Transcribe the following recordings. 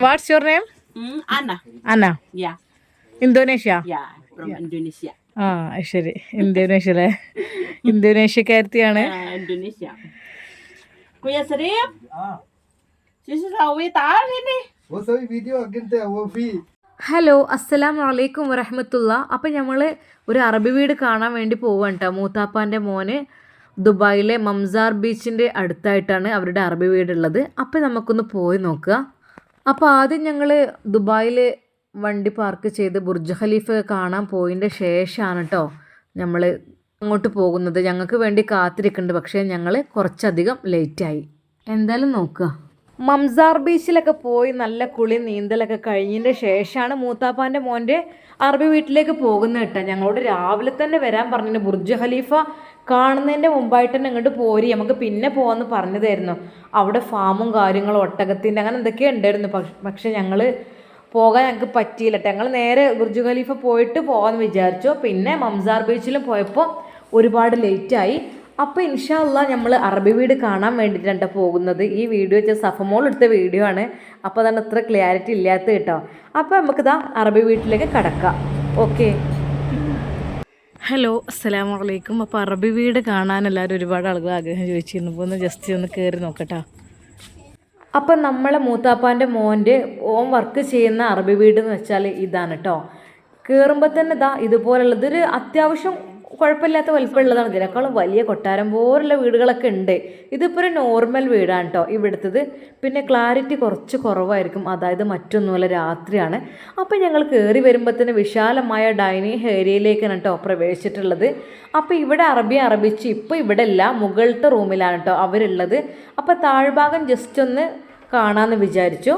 What's your name Anna Anna Indonesia Indonesia ആ ശരി. Indonesia അല്ലേ ഇന്തോനേഷ്യക്കാരത്തിയാണ് Indonesia Kuya Sarip? Ah. Sisirawi taal ini. Wo sabi video aginte wo fi. Hello അസ്സലാം വലൈക്കും വറഹമത്തുള്ള അപ്പം നമ്മൾ ഒരു അറബി വീട് കാണാൻ വേണ്ടി പോവുകയാണ് കേട്ടോ മൂത്താപ്പാന്റെ മോന് ദുബായിലെ മംസാർ ബീച്ചിന്റെ അടുത്തായിട്ടാണ് അവരുടെ അറബി വീടുള്ളത്. അപ്പം നമുക്കൊന്ന് പോയി നോക്കുക. അപ്പോൾ ആദ്യം ഞങ്ങൾ ദുബായിൽ വണ്ടി പാർക്ക് ചെയ്ത് ബുർജ് ഖലീഫ കാണാൻ പോയതിന്റെ ശേഷമാണ് കേട്ടോ നമ്മൾ അങ്ങോട്ട് പോകുന്നത്. ഞങ്ങൾക്ക് വേണ്ടി കാത്തിരിക്കുന്നുണ്ട് പക്ഷേ ഞങ്ങൾ കുറച്ചധികം ലേറ്റായി എന്തായാലും നോക്കുക മംസാർ ബീച്ചിലൊക്കെ പോയി നല്ല കുളി നീന്തലൊക്കെ കഴിഞ്ഞതിന്റെ ശേഷമാണ് മൂത്താപ്പാന്റെ മോന്റെ അറബി വീട്ടിലേക്ക് പോകുന്നത് കേട്ടോ ഞങ്ങളോട് രാവിലെ തന്നെ വരാൻ പറഞ്ഞു ബുർജ് ഖലീഫ കാണുന്നതിന്റെ മുമ്പായിട്ട് തന്നെ ഇങ്ങോട്ട് പോരി. നമുക്ക് പിന്നെ പോകാമെന്ന് പറഞ്ഞു തരുന്നു അവിടെ ഫാമും കാര്യങ്ങളും ഒട്ടകത്തിന്റെ അങ്ങനെ എന്തൊക്കെയോ ഉണ്ടായിരുന്നു പക്ഷെ ഞങ്ങൾ പോകാൻ ഞങ്ങൾക്ക് പറ്റിയില്ല. ഞങ്ങൾ നേരെ ബുർജു ഖലീഫ പോയിട്ട് പോകാമെന്ന് വിചാരിച്ചു. പിന്നെ മംസാർ ബീച്ചിലും പോയപ്പോൾ ഒരുപാട് ലേറ്റായി അപ്പോൾ ഇൻഷാല്ല നമ്മൾ അറബി വീട് കാണാൻ വേണ്ടിയിട്ടാണ് ട്ടോ പോകുന്നത്. ഈ വീഡിയോ വെച്ചാൽ സഫമോൾ എടുത്ത വീഡിയോ ആണ്. അപ്പോൾ അതാണ് ഇത്ര ക്ലാരിറ്റി ഇല്ലാത്ത കേട്ടോ അപ്പോൾ നമുക്കിതാ അറബി വീട്ടിലേക്ക് കടക്കാം. ഓക്കെ ഹലോ അസ്സലാമു അലൈക്കും അപ്പോൾ അറബി വീട് കാണാൻ എല്ലാവരും ഒരുപാട് ആളുകൾ ആഗ്രഹം ചോദിച്ചിരുന്നു. ഒന്ന് ജസ്റ്റ് ഒന്ന് കയറി നോക്കട്ടോ. അപ്പം നമ്മളെ മൂത്താപ്പാന്റെ മോന്റെ ഓൻ വർക്ക് ചെയ്യുന്ന അറബി വീട് എന്ന് വെച്ചാൽ ഇതാണ് കേട്ടോ കയറുമ്പോൾ തന്നെ ഇതാ ഇതുപോലുള്ളത്. ഒരു അത്യാവശ്യം കുഴപ്പമില്ലാത്ത വലിപ്പമുള്ളതാണ് ഇതിനേക്കാളും വലിയ കൊട്ടാരം പോലുള്ള വീടുകളൊക്കെ ഉണ്ട്. ഇതിപ്പോൾ ഒരു നോർമൽ വീടാണ് കേട്ടോ ഇവിടുത്തത്. പിന്നെ ക്ലാരിറ്റി കുറച്ച് കുറവായിരിക്കും. അതായത് മറ്റൊന്നുമല്ല രാത്രിയാണ്. അപ്പോൾ ഞങ്ങൾ കയറി വരുമ്പോൾ തന്നെ വിശാലമായ ഡൈനിങ് ഏരിയയിലേക്കാണ് കേട്ടോ പ്രവേശിച്ചിട്ടുള്ളത്. അപ്പോൾ ഇവിടെ അറബി അറബിച്ച് ഇപ്പോൾ ഇവിടെ അല്ല മുകളിലത്തെ റൂമിലാണ് കേട്ടോ അവരുള്ളത്. അപ്പോൾ താഴ്ഭാഗം ജസ്റ്റ് ഒന്ന് കാണാമെന്ന് വിചാരിച്ചു.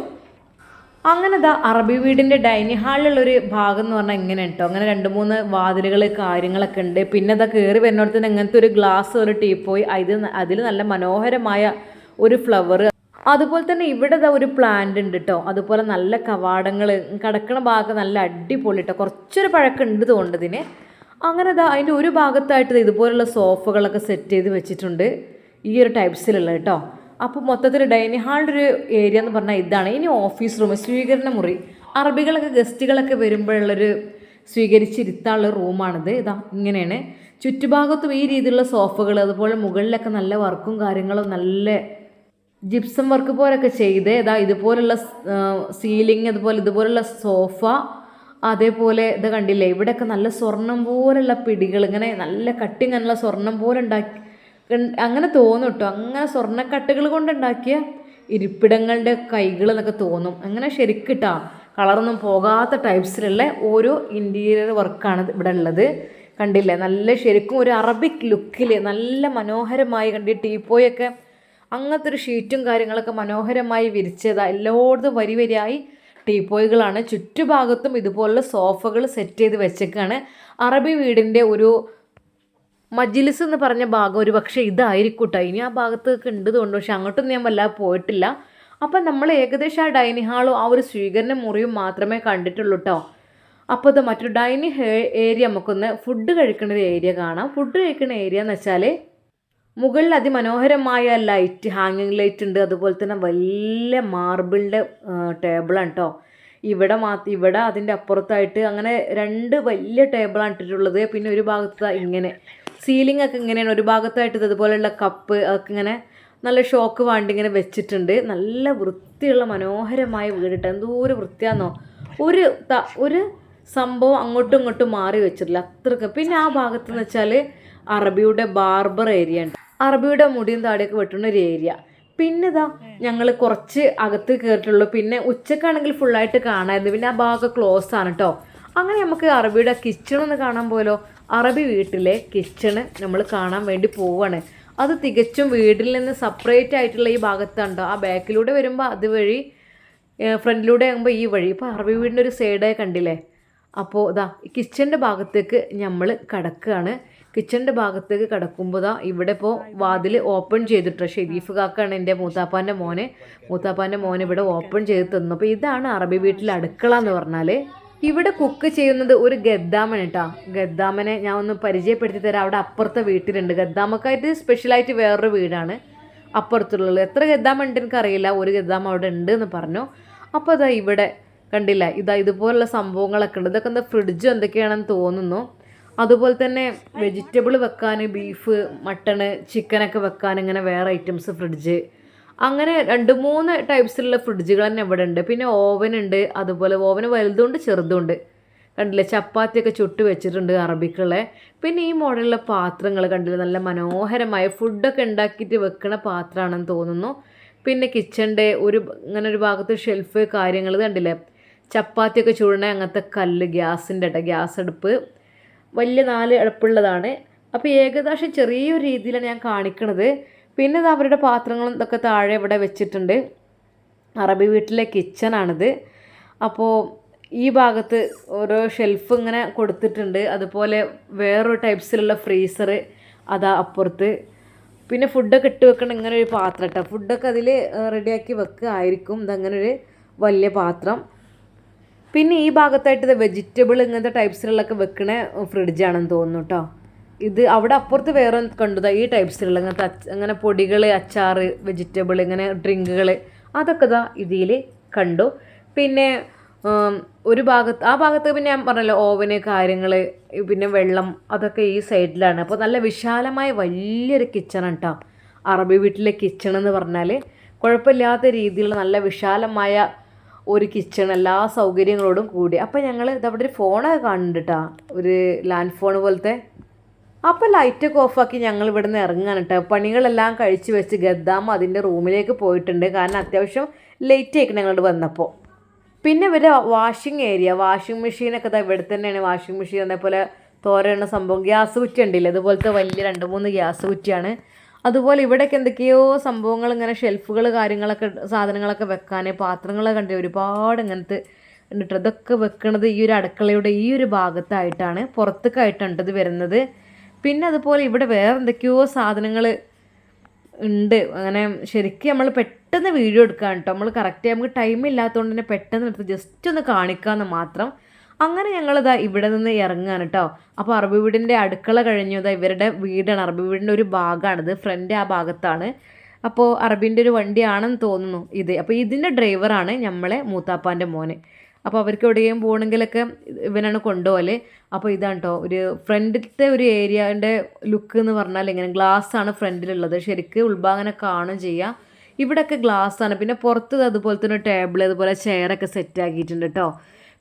അങ്ങനെ ദാ അറബി വീടിന്റെ ഡൈനിങ് ഹാളിലുള്ളൊരു ഭാഗം എന്ന് പറഞ്ഞാൽ ഇങ്ങനെ കേട്ടോ അങ്ങനെ രണ്ട് മൂന്ന് വാതിലുകൾ കാര്യങ്ങളൊക്കെ ഉണ്ട്. പിന്നെ ഇതാ കയറി വരുന്നിടത്ത് ഇങ്ങനത്തെ ഒരു ഗ്ലാസ് ഒരു ടീപ്പോയി അത് അതിൽ നല്ല മനോഹരമായ ഒരു ഫ്ലവർ അതുപോലെ തന്നെ ഇവിടെ ഇതാ ഒരു പ്ലാന്റ് ഉണ്ട് കേട്ടോ അതുപോലെ നല്ല കവാടങ്ങൾ കിടക്കണ ഭാഗം നല്ല അടിപൊളി കേട്ടോ കുറച്ചൊരു പഴക്കമുണ്ട് തോണ്ടതിന് അങ്ങനെ ഇതാ അതിന്റെ ഒരു ഭാഗത്തായിട്ട് ഇതുപോലുള്ള സോഫകളൊക്കെ സെറ്റ് ചെയ്ത് വെച്ചിട്ടുണ്ട്. ഈ ഒരു ടൈപ്സിലുള്ള കേട്ടോ അപ്പോൾ മൊത്തത്തിൽ ഡൈനിങ് ഹാളിന്റെ ഒരു ഏരിയ എന്ന് പറഞ്ഞാൽ ഇതാണ്. ഇനി ഓഫീസ് റൂം സ്വീകരണ മുറി. അറബികളൊക്കെ ഗസ്റ്റുകളൊക്കെ വരുമ്പോഴുള്ളൊരു സ്വീകരിച്ചിരുത്താനുള്ള റൂമാണിത്. ഇതാ ഇങ്ങനെയാണ്. ചുറ്റുഭാഗത്തും ഈ രീതിയിലുള്ള സോഫകൾ അതുപോലെ മുകളിലൊക്കെ നല്ല വർക്കും കാര്യങ്ങളും നല്ല ജിപ്സം വർക്ക് പോലൊക്കെ ചെയ്ത് ഇതാ ഇതുപോലുള്ള സീലിംഗ് അതുപോലെ ഇതുപോലുള്ള സോഫ അതേപോലെ ഇത് കണ്ടില്ലേ? ഇവിടെയൊക്കെ നല്ല സ്വർണം പോലുള്ള പിടികൾ ഇങ്ങനെ നല്ല കട്ടിങ്ങനുള്ള സ്വർണം പോലെ ഉണ്ടാക്കി അങ്ങനെ തോന്നും കേട്ടോ അങ്ങനെ സ്വർണക്കട്ടുകൾ കൊണ്ടുണ്ടാക്കിയ ഇരിപ്പിടങ്ങളുടെ കൈകൾ എന്നൊക്കെ തോന്നും. അങ്ങനെ ശരിക്കിട്ടാ കളറൊന്നും പോകാത്ത ടൈപ്സിലുള്ള ഓരോ ഇന്റീരിയർ വർക്കാണ് ഇവിടെ ഉള്ളത്. കണ്ടില്ലേ? നല്ല ശരിക്കും ഒരു അറബിക് ലുക്കിൽ നല്ല മനോഹരമായി കണ്ടി ടീപ്പോയൊക്കെ അങ്ങനത്തെ ഒരു ഷീറ്റും കാര്യങ്ങളൊക്കെ മനോഹരമായി വിരിച്ചതാ. എല്ലായിടത്തും വരി വരിയായി ടീപ്പോയ്കളാണ്. ചുറ്റുഭാഗത്തും ഇതുപോലുള്ള സോഫകൾ സെറ്റ് ചെയ്ത് വെച്ചേക്കാണ്. അറബി വീടിന്റെ ഒരു മജ്ലിസ് എന്ന് പറഞ്ഞ ഭാഗം ഒരു പക്ഷേ ഇതായിരിക്കൂട്ടോ. കേട്ടോ ഇനി ആ ഭാഗത്തൊക്കെ ഉണ്ട് തോന്നുന്നു. പക്ഷെ അങ്ങോട്ടൊന്നും ഞാൻ വല്ലാതെ പോയിട്ടില്ല. അപ്പം നമ്മൾ ഏകദേശം ആ ഡൈനിങ് ഹാളും ആ ഒരു സ്വീകരണ മുറിയും മാത്രമേ കണ്ടിട്ടുള്ളൂ കേട്ടോ അപ്പോൾ ഇത് മറ്റൊരു ഡൈനിങ് ഏരിയ നമുക്കൊന്ന് ഫുഡ് കഴിക്കുന്ന ഒരു ഏരിയ കാണാം. ഫുഡ് കഴിക്കുന്ന ഏരിയ എന്ന് വെച്ചാൽ മുകളിൽ അതിമനോഹരമായ ലൈറ്റ് ഹാങ്ങിങ് ലൈറ്റ് ഉണ്ട്. അതുപോലെ തന്നെ വലിയ മാർബിളിന്റെ ടേബിളാണ് കേട്ടോ ഇവിടെ മാ ഇവിടെ അതിന്റെ അപ്പുറത്തായിട്ട് അങ്ങനെ രണ്ട് വലിയ ടേബിളാണ് ഇട്ടിട്ടുള്ളത്. പിന്നെ ഒരു ഭാഗത്ത് ഇങ്ങനെ. സീലിംഗ് ഒക്കെ ഇങ്ങനെയാണ്. ഒരു ഭാഗത്തായിട്ട് ഇത് ഇതുപോലെയുള്ള കപ്പ് ഒക്കെ ഇങ്ങനെ നല്ല ഷോക്ക് വാണ്ടി ഇങ്ങനെ വെച്ചിട്ടുണ്ട്. നല്ല വൃത്തിയുള്ള മനോഹരമായ വീടിട്ട്. ഒരു വൃത്തിയാന്നോ? ഒരു ഒരു സംഭവം അങ്ങോട്ടും ഇങ്ങോട്ടും മാറി വെച്ചിട്ടില്ല. അത്രയ്ക്ക്. പിന്നെ ആ ഭാഗത്ത് എന്ന് വെച്ചാൽ അറബിയുടെ ബാർബർ ഏരിയ ഉണ്ട്. അറബിയുടെ മുടിയും താടിയൊക്കെ വെട്ടുന്ന ഒരു ഏരിയ പിന്നെ ഇതാ ഞങ്ങൾ കുറച്ച് അകത്ത് കയറിയിട്ടുള്ളൂ പിന്നെ ഉച്ചക്കാണെങ്കിൽ ഫുള്ളായിട്ട് കാണാമായിരുന്നു പിന്നെ ആ ഭാഗം ക്ലോസ് ആണ് കേട്ടോ അങ്ങനെ നമുക്ക് അറബിയുടെ കിച്ചൺ ഒന്ന് കാണാൻ പോലോ അറബി വീട്ടിലെ കിച്ചണ് നമ്മൾ കാണാൻ വേണ്ടി പോവുകയാണ് അത് തികച്ചും വീടിൽ നിന്ന് സെപ്പറേറ്റ് ആയിട്ടുള്ള ഈ ഭാഗത്തുണ്ടോ? ആ ബാക്കിലൂടെ വരുമ്പോൾ അതുവഴി ഫ്രണ്ടിലൂടെ ആകുമ്പോൾ ഈ വഴി. ഇപ്പോൾ അറബി വീടിന്റെ ഒരു സൈഡായി കണ്ടില്ലേ? അപ്പോൾ ഇതാ കിച്ചന്റെ ഭാഗത്തേക്ക് നമ്മൾ കടക്കുകയാണ് കിച്ചന്റെ ഭാഗത്തേക്ക് കടക്കുമ്പോൾ ദാ ഇവിടെ ഇപ്പോൾ വാതിൽ ഓപ്പൺ ചെയ്തിട്ട് ഷെരീഫ് കാക്കാണ് എന്റെ മൂത്താപ്പാന്റെ മോനെ. മൂത്താപ്പാന്റെ മോനെ ഇവിടെ ഓപ്പൺ ചെയ്ത് തന്നു. അപ്പോൾ ഇതാണ് അറബി വീട്ടിലെ അടുക്കള എന്ന് പറഞ്ഞാൽ ഇവിടെ കുക്ക് ചെയ്യുന്നത് ഒരു ഗദ്ദാമൻ കേട്ടോ ഗദ്ദാമനെ ഞാൻ ഒന്ന് പരിചയപ്പെടുത്തി തരാം. അവിടെ അപ്പുറത്തെ വീട്ടിലുണ്ട്. ഗദ്ദാമക്കായിട്ട് സ്പെഷ്യലായിട്ട് വേറൊരു വീടാണ് അപ്പുറത്തുള്ളത്. എത്ര ഗദ്ദാമ ഉണ്ട് എനിക്കറിയില്ല. ഒരു ഗദ്ദാമ അവിടെ ഉണ്ട് എന്ന് പറഞ്ഞു. അപ്പോൾ അതാ ഇവിടെ കണ്ടില്ല? ഇതാ ഇതുപോലുള്ള സംഭവങ്ങളൊക്കെ ഉണ്ട്. ഇതൊക്കെ എന്താ ഫ്രിഡ്ജ് എന്തൊക്കെയാണെന്ന് തോന്നുന്നു. അതുപോലെ തന്നെ വെജിറ്റബിൾ വെക്കാൻ ബീഫ് മട്ടണ് ചിക്കനൊക്കെ വെക്കാൻ ഇങ്ങനെ വേറെ ഐറ്റംസ് ഫ്രിഡ്ജ് അങ്ങനെ രണ്ട് മൂന്ന് ടൈപ്സിലുള്ള ഫ്രിഡ്ജുകൾ തന്നെ ഇവിടെ ഉണ്ട് പിന്നെ ഓവൻ ഉണ്ട് അതുപോലെ ഓവൻ വലുതുണ്ട് ചെറുതുണ്ട്. കണ്ടില്ലേ? ചപ്പാത്തിയൊക്കെ ചുട്ട് വെച്ചിട്ടുണ്ട് അറബിക്കുള്ള പിന്നെ ഈ മോഡലിലെ പാത്രങ്ങൾ കണ്ടില്ലേ? നല്ല മനോഹരമായ ഫുഡൊക്കെ ഉണ്ടാക്കിയിട്ട് വെക്കണ പാത്രമാണെന്ന് തോന്നുന്നു. പിന്നെ കിച്ചണിന്റെ ഒരു ഇങ്ങനെ ഒരു ഭാഗത്ത് ഷെൽഫ് കാര്യങ്ങൾ കണ്ടില്ലേ? ചപ്പാത്തിയൊക്കെ ചൂടണ അങ്ങനത്തെ കല്ല് ഗ്യാസിന്റെ കേട്ടോ ഗ്യാസ് അടുപ്പ്. വലിയ നാല് അടുപ്പുള്ളതാണ്. അപ്പോൾ ഏകദേശം ചെറിയൊരു രീതിയിലാണ് ഞാൻ കാണിക്കണത്. പിന്നെ അവരുടെ പാത്രങ്ങളും ഇതൊക്കെ താഴെ ഇവിടെ വെച്ചിട്ടുണ്ട്. അറബി വീട്ടിലെ കിച്ചണാണിത്. അപ്പോൾ ഈ ഭാഗത്ത് ഓരോ ഷെൽഫ് ഇങ്ങനെ കൊടുത്തിട്ടുണ്ട്. അതുപോലെ വേറൊരു ടൈപ്സിലുള്ള ഫ്രീസർ അതാ അപ്പുറത്ത്. പിന്നെ ഫുഡൊക്കെ ഇട്ട് വെക്കണം ഇങ്ങനെ ഒരു പാത്രം കേട്ടോ ഫുഡൊക്കെ അതിൽ റെഡിയാക്കി വെക്കുകയായിരിക്കും ഇതങ്ങനെ ഒരു വലിയ പാത്രം. പിന്നെ ഈ ഭാഗത്തായിട്ട് ഇത് വെജിറ്റബിൾ ഇങ്ങനത്തെ ടൈപ്സിലുള്ളൊക്കെ വെക്കണ ഫ്രിഡ്ജാണെന്ന് തോന്നുന്നു കേട്ടോ ഇത് അവിടെ അപ്പുറത്ത് വേറെ കണ്ടതാ ഈ ടൈപ്സിലുള്ള ഇങ്ങനത്തെ അച്ച അങ്ങനെ പൊടികൾ അച്ചാറ് വെജിറ്റബിൾ ഇങ്ങനെ ഡ്രിങ്കുകൾ അതൊക്കെ ഇതാ ഇതിൽ കണ്ടു. പിന്നെ ഒരു ഭാഗത്ത് ആ ഭാഗത്ത് പിന്നെ ഞാൻ പറഞ്ഞല്ലോ ഓവന് കാര്യങ്ങൾ പിന്നെ വെള്ളം അതൊക്കെ ഈ സൈഡിലാണ് അപ്പോൾ നല്ല വിശാലമായ വലിയൊരു കിച്ചണാണ് കേട്ടോ അറബി വീട്ടിലെ കിച്ചൺ എന്ന് പറഞ്ഞാൽ കുഴപ്പമില്ലാത്ത രീതിയിലുള്ള നല്ല വിശാലമായ ഒരു കിച്ചൺ എല്ലാ സൗകര്യങ്ങളോടും കൂടി. അപ്പോൾ ഞങ്ങൾ ഇതവിടെ ഒരു ഫോണൊക്കെ കാണുന്നുണ്ട് കേട്ടോ ഒരു ലാൻഡ് ഫോൺ പോലത്തെ അപ്പോൾ ലൈറ്റൊക്കെ ഓഫാക്കി ഞങ്ങൾ ഇവിടുന്ന് ഇറങ്ങാൻ കേട്ടോ പണികളെല്ലാം കഴിച്ച് വെച്ച് ഗദ്ദാമ അതിന്റെ റൂമിലേക്ക് പോയിട്ടുണ്ട്. കാരണം അത്യാവശ്യം ലേറ്റ് ആയിക്കണം ഞങ്ങളോട് വന്നപ്പോൾ പിന്നെ ഇവരെ വാഷിംഗ് ഏരിയ വാഷിംഗ് മെഷീനൊക്കെ ഇവിടെ തന്നെയാണ്. വാഷിംഗ് മെഷീൻ അതേപോലെ തോരണ സംഭവം. ഗ്യാസ് കുറ്റി ഉണ്ടല്ലേ? അതുപോലത്തെ വലിയ രണ്ട് മൂന്ന് ഗ്യാസ് കുറ്റിയാണ്. അതുപോലെ ഇവിടെയൊക്കെ എന്തൊക്കെയോ സംഭവങ്ങൾ ഇങ്ങനെ ഷെൽഫുകൾ കാര്യങ്ങളൊക്കെ സാധനങ്ങളൊക്കെ വെക്കാൻ പാത്രങ്ങളൊക്കെ കണ്ടി ഒരുപാട് ഇങ്ങനത്തെ. ഇതൊക്കെ വെക്കുന്നത് ഈ ഒരു അടുക്കളയുടെ ഈ ഒരു ഭാഗത്തായിട്ടാണ്. പുറത്തേക്കായിട്ടാണ് ഇത് വരുന്നത്. പിന്നെ അതുപോലെ ഇവിടെ വേറെ എന്തൊക്കെയോ സാധനങ്ങൾ ഉണ്ട്. അങ്ങനെ ശരിക്കും നമ്മൾ പെട്ടെന്ന് വീഡിയോ എടുക്കാൻ കേട്ടോ നമ്മൾ കറക്റ്റ് നമുക്ക് ടൈം ഇല്ലാത്തതുകൊണ്ട് തന്നെ പെട്ടെന്ന് എടുത്ത് ജസ്റ്റ് ഒന്ന് കാണിക്കാമെന്ന് മാത്രം. അങ്ങനെ ഞങ്ങളിതാ ഇവിടെ നിന്ന് ഇറങ്ങാണ് കേട്ടോ അപ്പോൾ അറബി വീടിന്റെ അടുക്കള കഴിഞ്ഞു. ഇതാ ഇവരുടെ വീടാണ്. അറബി വീടിന്റെ ഒരു ഭാഗമാണിത് ഫ്രണ്ട് ആ ഭാഗത്താണ്. അപ്പോൾ അറബിന്റെ ഒരു വണ്ടിയാണെന്ന് തോന്നുന്നു ഇത്. അപ്പോൾ ഇതിന്റെ ഡ്രൈവറാണ് നമ്മളെ മൂത്താപ്പാന്റെ മോന്. അപ്പോൾ അവർക്ക് എവിടെയും പോകണമെങ്കിലൊക്കെ ഇവനാണ് കൊണ്ടുപോകൽ. അപ്പോൾ ഇതാണ് കേട്ടോ ഒരു ഫ്രണ്ടിലത്തെ ഒരു ഏരിയന്റെ ലുക്ക് എന്ന് പറഞ്ഞാൽ ഇങ്ങനെ ഗ്ലാസ് ആണ് ഫ്രണ്ടിലുള്ളത്. ശരിക്ക് ഉൾഭാഗനെ കാണും ചെയ്യാം. ഇവിടെയൊക്കെ ആണ്. പിന്നെ പുറത്ത് അതുപോലെ തന്നെ ടേബിൾ അതുപോലെ ചെയറൊക്കെ സെറ്റ് ആക്കിയിട്ടുണ്ട് കേട്ടോ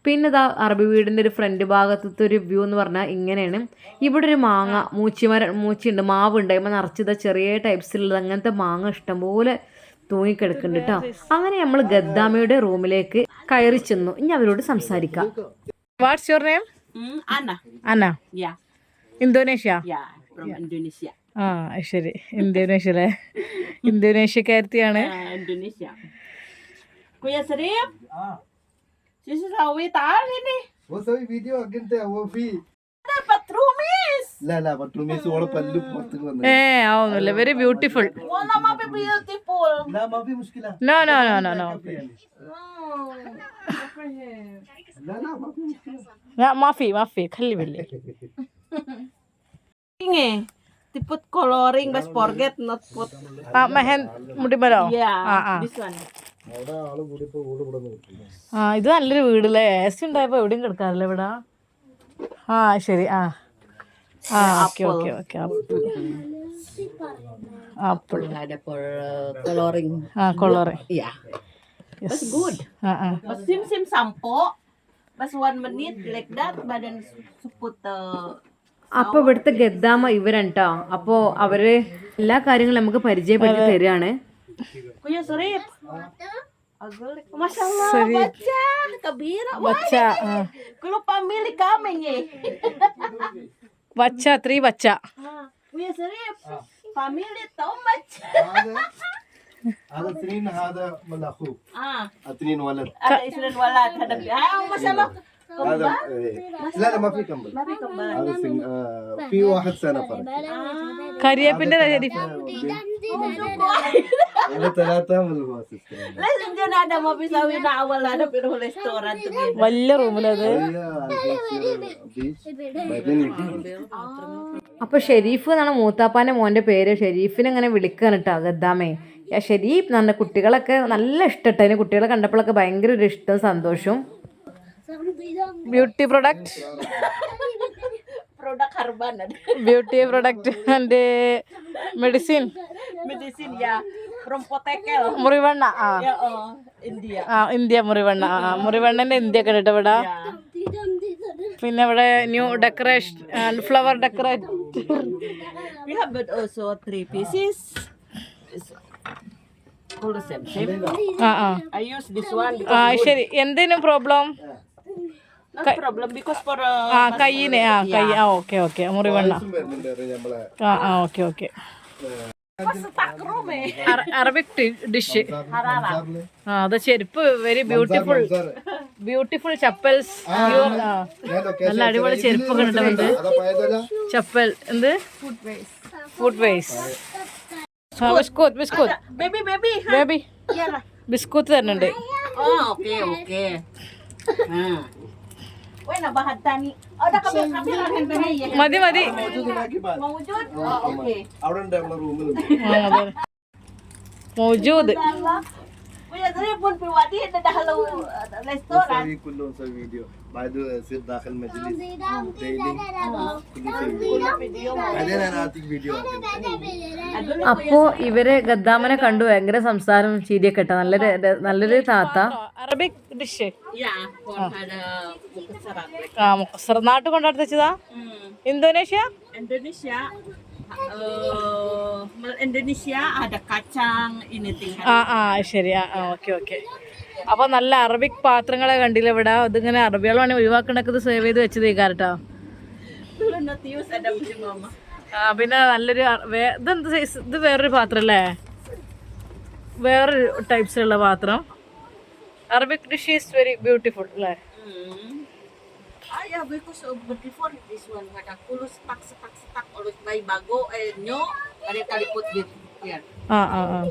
പിന്നെ ഇതാ അറബി വീടിന്റെ ഒരു ഫ്രണ്ട് ഭാഗത്തത്തെ ഒരു വ്യൂ എന്ന് പറഞ്ഞാൽ ഇങ്ങനെയാണ്. ഇവിടെ ഒരു മാങ്ങ മൂച്ചിമര മൂച്ചിയുണ്ട് മാവുണ്ട്. അതിന്മേൽ നിറച്ചത് ചെറിയ ടൈപ്സിലുള്ളത് അങ്ങനത്തെ മാങ്ങ ഇഷ്ടംപോലെ തൂങ്ങിക്കിടക്കുന്നുണ്ട് കേട്ടോ അങ്ങനെ നമ്മൾ ഗദ്ദാമയുടെ റൂമിലേക്ക് കയറി ചെന്നു ഇനി അവരോട് സംസാരിക്കാം what's your name Hmm, Ana. Anna Yeah. Indonesia Yeah, from Indonesia. ആ ശരി ഇന്തോനേഷ്യയിലെ ഇന്തോനേഷ്യക്കാരത്തിയാണ് Uh, Indonesia. Kuya Serif. Sisi Sawi taal ini. वो सभी वीडियो अगिनते वो भी Dapat rumis. ला ला बटरू में से ओड़ पल्लू पुस्तक बंद ഏ ആവുന്നില്ല very beautiful Wala mapi beautiful. ला माफी मुश्किल है no no no no no Oh, apa ya? ला ला माफी मुश्किल है മാഫി മാഫി ഖല്ലി Billy Ini tiput coloring bas forget not put. ആ മെഹൻ മുടിമലോ Yeah, ആ ആ this one. അവിടെ ആള് കൂടിയപ്പോ വീട് ഇവിടെ നിർത്തി ആ ഇത് നല്ലൊരു വീടല്ലേ എ സി ഉണ്ടായപ്പോ എവിടെയും കിടക്കാറില്ല ഇവിടെ ആ ശരി ആ ആ okay okay okay apple Ada for coloring. ആ കൊള്ളറെ Yeah. That's good. ആ ആ Bas sim sim sampo. Bas one minute like that. Badan put uh, അപ്പൊ ഇവിടുത്തെ ഗദ്ദാമ ഇവരാണ് കേട്ടോ അപ്പോ അവർ എല്ലാ കാര്യങ്ങളും നമുക്ക് പരിചയപ്പെടുത്തി തരികയാണ് Kuya Surip. Agulik. Masya Allah, baca. Kabira. വച്ച ആ. Kalau pamili kami nih. വച്ച ത്രീ വച്ച Kuya Surip. Family tau baca. هذا هذا اثنين هذا من اخوه Ah, اثنين ولد ada isulan walad. Ada ah, Masya Allah. هذا إيه. لا لا ما في كمبل Mari kembali. هذا سن... آه في واحد سنه فرق കരിയേപ്പിന്റെ هذا ثلاثه من الواسطه Lain dyan ada mo pisawi na awal ada pero restoran to din. വലിയ റൂമിലത് അപ്പോൾ ഷെരീഫ് എന്നാണ് മൂത്താപ്പാന്റെ മോന്റെ പേര്. ഷെരീഫിനെ ഇങ്ങനെ വിളിക്കാൻ കേട്ടോ ഗദ്ദാമേ. ഷെരീഫ് എന്ന് പറഞ്ഞ കുട്ടികളൊക്കെ നല്ല ഇഷ്ടപ്പെട്ടു അതിന് കുട്ടികളെ കണ്ടപ്പോഴൊക്കെ ഭയങ്കര ഒരു ഇഷ്ടം സന്തോഷവും. Beauty product beauty product and medicine medicine മുറിവെണ്ണ ആ. ഇന്ത്യ. മുറിവെണ്ണ മുറിവെണ്ണന്റെ ഇന്ത്യ കേട്ടോ ഇവിടെ. പിന്നെ ഇവിടെ new decoration flower decorate We have but also three pieces. It's all the same. same. ആ ആ I use this one ആ because ശരി എന്തിനു problem no problem because for uh, ആ കയ്യിന് ആ കൈ ആ ഓക്കെ ഓക്കെ മുറിവെണ്ണ ആ ആ okay okay eh. Arabic dish. ആ അത് ചെരുപ്പ് വെരി ബ്യൂട്ടിഫുൾ ബ്യൂട്ടിഫുൾ ചപ്പൽസ്. നല്ല അടിപൊളി ചെരുപ്പ് മനസ്സിലായില്ല. ചപ്പൽ. എന്ത്? ഫുഡ് വേസ് ബിസ്കൂത്ത് ബിസ്കൂത്ത്? ബേബി. ബിസ്കൂത്ത് തരുന്നുണ്ട്. Oh, okay. Hmm. Weh, nabahad tani. Oh, dah kami kami akan bahaya. മതി മതി. Mawujud? Oh, okay. അവിടെ ഉണ്ട് നമ്മളെ റൂമിൽ മൗജൂദ് pinag-ribbon, piwati, dadahalaw uh, restaurant. Ah. Sabi ko doon sa video, Bado, Sir Dakal Majalis, daily, അതെ ഞാൻ ആദ്യം video അപ്പോ ഇവർ ഗദ്ദാമനെ കണ്ടു. ഭയങ്കര സംസാരം ചിരിയൊക്കെ ഇട്ട നല്ലൊരു നല്ലൊരു താത്ത. Arabic dish. ആ. മുക്കസർ നാട്ട് കൊണ്ടാടുത്തതാ Indonesia? Indonesia. Indonesia ada kacang ini tinggal ആ ആ ശരി. ആ ആ ഓക്കെ ഓക്കെ. അപ്പൊ നല്ല അറബിക് പാത്രങ്ങളെ കണ്ടില്ല ഇവിടെ? ഇതിങ്ങനെ അറബികൾ വേണമെങ്കിൽ ഒഴിവാക്കണൊക്കെ ഇത് സേവ് ചെയ്ത് വെച്ചത് കേട്ടോ dulu notius ada punya mama. ആ പിന്നെ നല്ലൊരു അ- വേ- ഇതെന്ത് സൈസ് ഇത് വേറൊരു പാത്രം അല്ലേ? വേറൊരു ടൈപ്സിലുള്ള പാത്രം. Arabic dish is very beautiful അല്ലേ? hmm. Ah ya because of before this one ada kulus setak setak setak ulus bayi bago eh nyo ada kali put gitu ah ah ah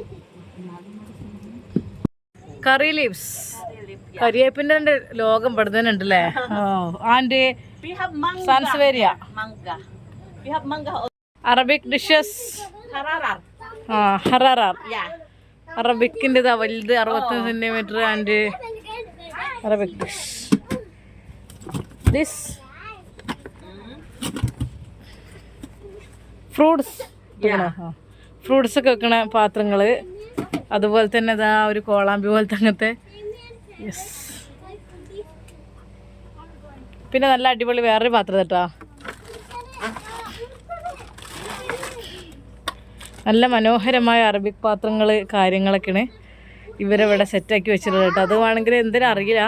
curry leaves കരിയേപ്പിന്റെ ലോകം ഉണ്ട് അല്ലേ and sansevieria oh, Arabic dishes ആ ഹറാറാർ അറബിക്കിന്റെ വലുത് അറുപത്തി centimetre and Arabic dish this fruits fruits ഒക്കെ വെക്കണ പാത്രങ്ങൾ അതുപോലെ തന്നെ ഇതാ ഒരു കോളാമ്പി പോലത്തെ അങ്ങനത്തെ. യെസ് പിന്നെ നല്ല അടിപൊളി വേറൊരു പാത്രം കേട്ടോ നല്ല മനോഹരമായ അറബിക് പാത്രങ്ങൾ കാര്യങ്ങളൊക്കെയാണ് ഇവരവിടെ സെറ്റാക്കി വെച്ചിട്ടുള്ളത് കേട്ടോ. അത് വേണമെങ്കിൽ എന്തിനും അറിയില്ല.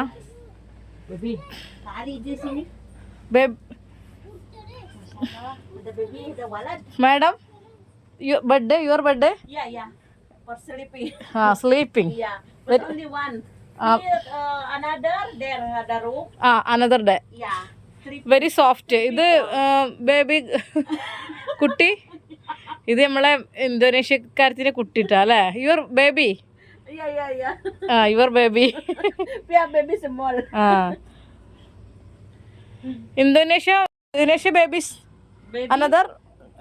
Babe madam bed your sleeping ആ സ്ലീപ്പിംഗ്. Uh, uh. ആ അനദർ ഡേ. വെരി സോഫ്റ്റ് ഇത് ബേബി കുട്ടി ഇത് നമ്മളെ ഇന്തോനേഷ്യക്കാരത്തിന്റെ കുട്ടിട്ടാ അല്ലേ യുവർ ബേബി. ആ യുവർ ബേബി small. ആ Indonesia Indonesia babies Baby. Another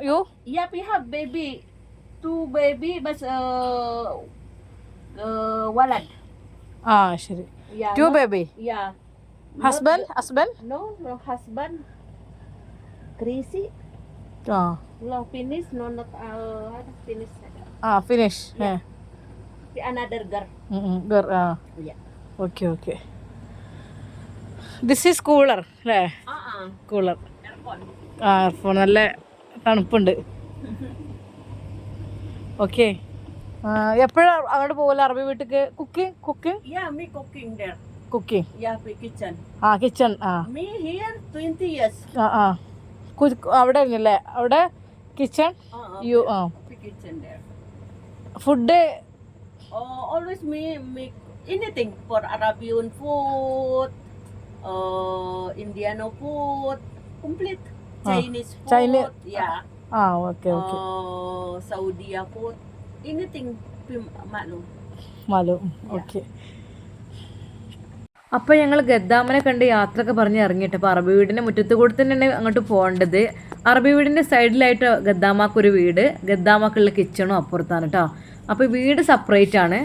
you Yeah, we have baby. Two baby, but uh, uh, walad. ആ ശരി Yeah. To no- baby Yeah. Husband husband No, no husband. Crazy. ആ No finish, no not uh, ada finish. ആ finish The another girl. ആ Yeah. Okay okay this is cooler അല്ലേ Uh uh. Cooler. ആ phone നല്ല തണുപ്പുണ്ട് okay എപ്പോഴാണ് അങ്ങോട്ട് പോകല അറബി വീട്ടിക്ക് cooking cooking cooking there. Cooking Yeah, we kitchen. ആ കിച്ചൺ ആ Me here 20 years. ആ ആ കു- അവിടെ ആയിരുന്നല്ലേ അവിടെ കിച്ചൺ Uh uh. യു ആ kitchen there. Food Oh, always me make anything for Arabian food, uh, Indiano food, complete. Ah, Chinese food, Chine- yeah. ആ okay, okay. Uh, Saudi food, anything. pim- Maklum. മാലു okay അപ്പോൾ ഞങ്ങൾ ഗദ്ദാമനെ കണ്ട് യാത്രയൊക്കെ പറഞ്ഞ് ഇറങ്ങിയിട്ട് അപ്പോൾ അറബി വീടിന്റെ മുറ്റത്ത് കൂടി തന്നെയാണ് അങ്ങോട്ട് പോകേണ്ടത് അറബി വീടിന്റെ സൈഡിലായിട്ട് ഗദ്ദാമാക്കൊരു വീട് ഗദ്ദാമാക്കുള്ള കിച്ചണും അപ്പുറത്താണ് കേട്ടോ അപ്പോൾ വീട് സെപ്പറേറ്റ് ആണ്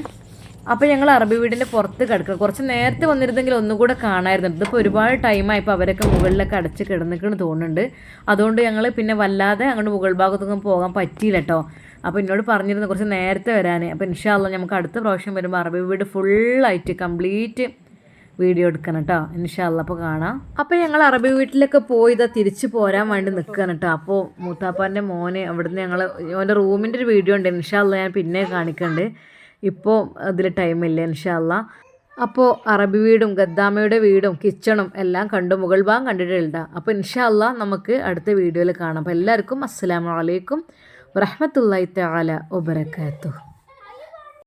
അപ്പോൾ ഞങ്ങൾ അറബി വീടിന്റെ പുറത്ത് കിടക്കുക. കുറച്ച് നേരത്തെ വന്നിരുന്നെങ്കിൽ ഒന്നും ഒന്നുകൂടെ കാണാമായിരുന്നു ഇതിപ്പോൾ ഒരുപാട് ടൈമായപ്പോൾ അവരൊക്കെ മുകളിലൊക്കെ അടച്ച് കിടന്നിക്കണെന്ന് തോന്നുന്നുണ്ട്. അതുകൊണ്ട് ഞങ്ങൾ പിന്നെ വല്ലാതെ അങ്ങോട്ട് മുകൾ ഭാഗത്തൊന്നും പോകാൻ പറ്റിയില്ല കേട്ടോ അപ്പോൾ എന്നോട് പറഞ്ഞിരുന്നു കുറച്ച് നേരത്തെ വരാൻ അപ്പോൾ ഇൻഷാല്ല നമുക്ക് അടുത്ത പ്രാവശ്യം വരുമ്പോൾ അറബി വീട് ഫുള്ളായിട്ട് കംപ്ലീറ്റ് വീഡിയോ എടുക്കണം കേട്ടോ ഇൻഷാല്ല അപ്പോൾ കാണാം. അപ്പോൾ ഞങ്ങൾ അറബി വീട്ടിലൊക്കെ പോയി ഇതാ തിരിച്ചു പോരാൻ വേണ്ടി നിൽക്കുകയാണ് കേട്ടോ അപ്പോൾ മൂത്താപ്പാന്റെ മോനെ അവിടുന്ന് ഞങ്ങൾ ഓന്റെ റൂമിന്റെ ഒരു വീഡിയോ ഉണ്ട്. ഇൻഷാല്ല ഞാൻ പിന്നെ കാണിക്കുന്നുണ്ട് ഇപ്പോൾ അതിൽ ടൈമില്ല ഇൻഷാല്ല അപ്പോൾ അറബി വീടും ഗദ്ദാമയുടെ വീടും കിച്ചണും എല്ലാം കണ്ടു മുകൾ ഭാഗം കണ്ടിട്ടുണ്ട് അപ്പോൾ ഇൻഷാല്ല നമുക്ക് അടുത്ത വീഡിയോയിൽ കാണാം. അപ്പോൾ എല്ലാവർക്കും അസ്സാം വലൈക്കും വറഹ്മത്തുള്ളാഹി തആല വബറകാതുഹു.